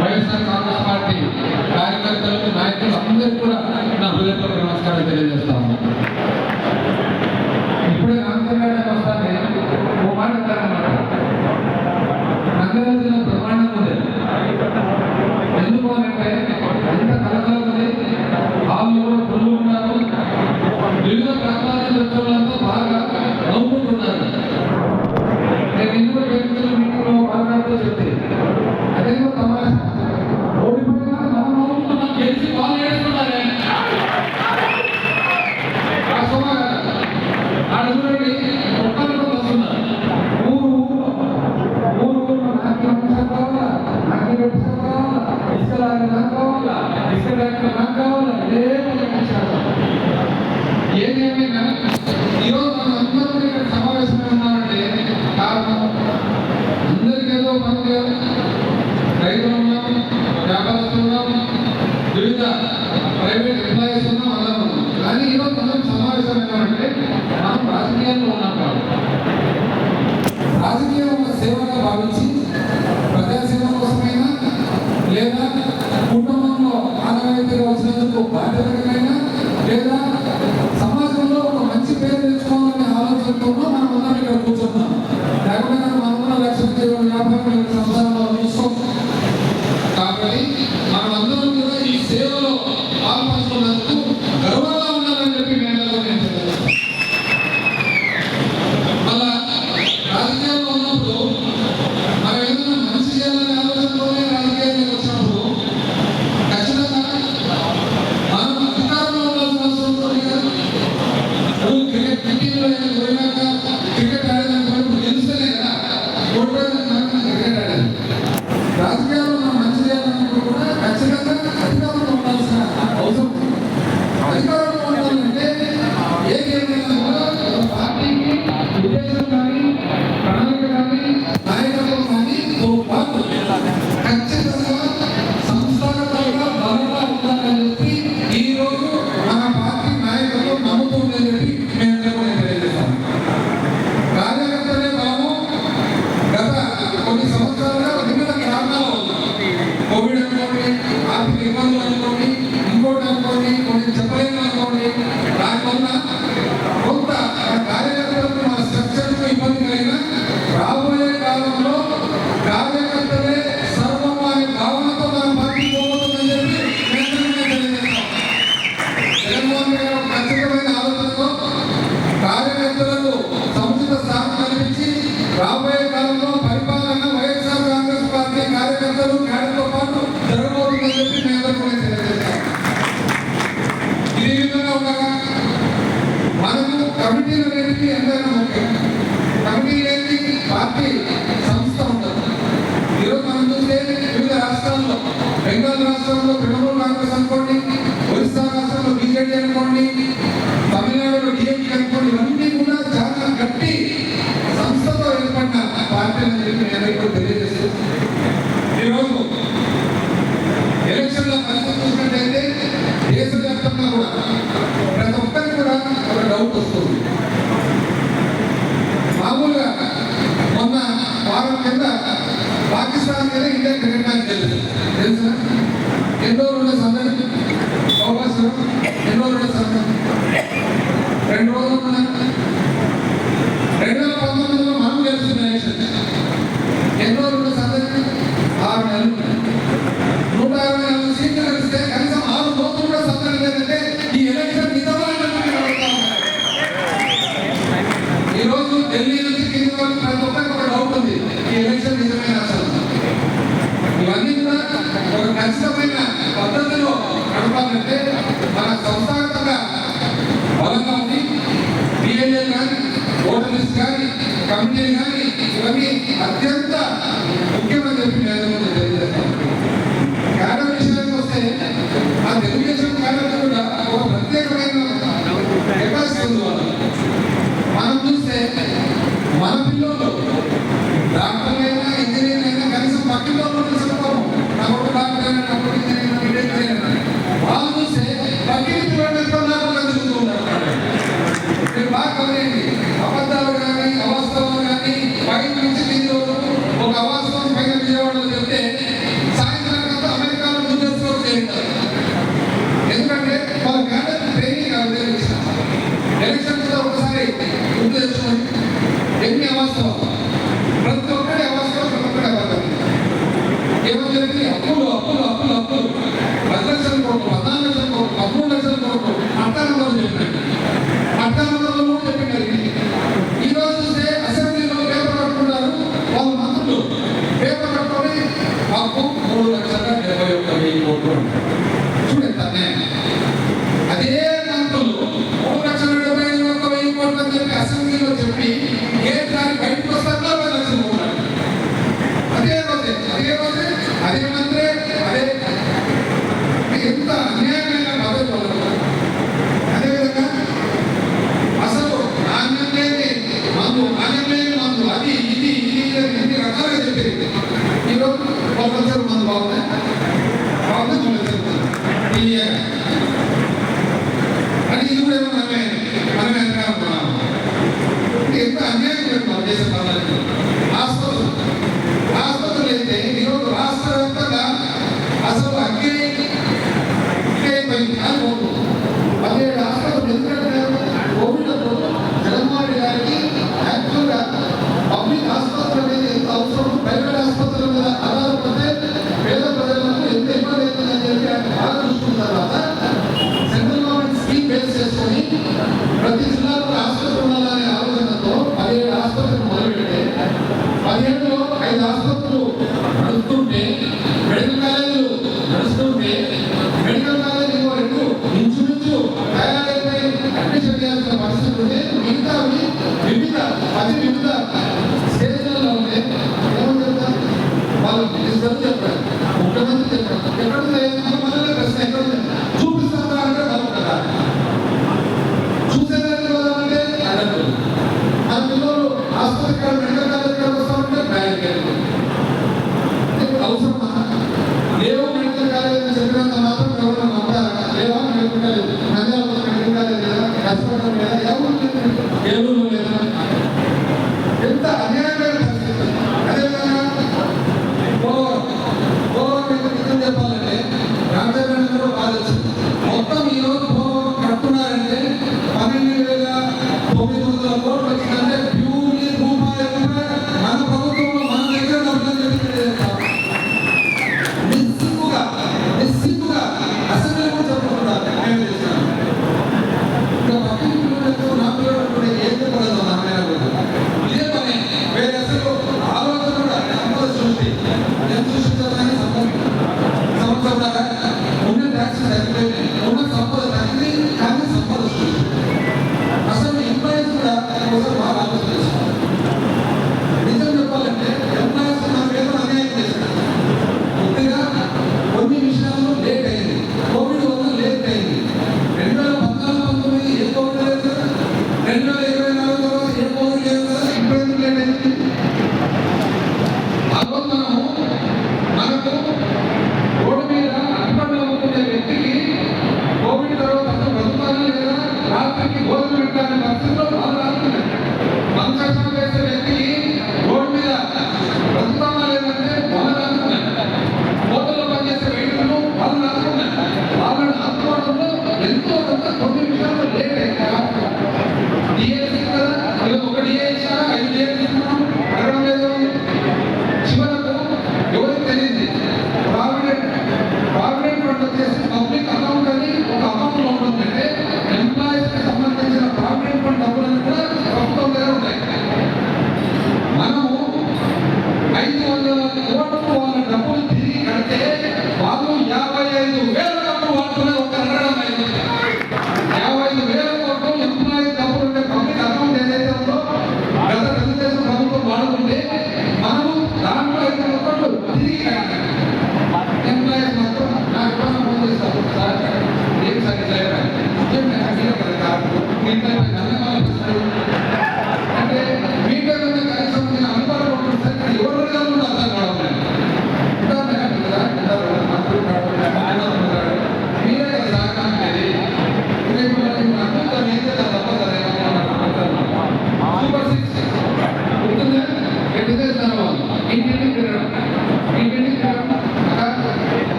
YSR Congress party కార్యకర్తలకు నాయకులు అందరికీ కూడా నా హృదయపూర్వక నమస్కారం తెలియజేస్తాను கமிட்டி எந்த நமக்கு கமிட்டியிலேருந்து பார்த்து Dios. ஒரு லட்சம் வந்து பார்த்து பார்த்து சொல்லி நீங்கள் அது இது கூட நம்ம நம்ம என்ன பண்ணலாம் எந்த அநியாயம் பேச பண்ணலாம் Adiós.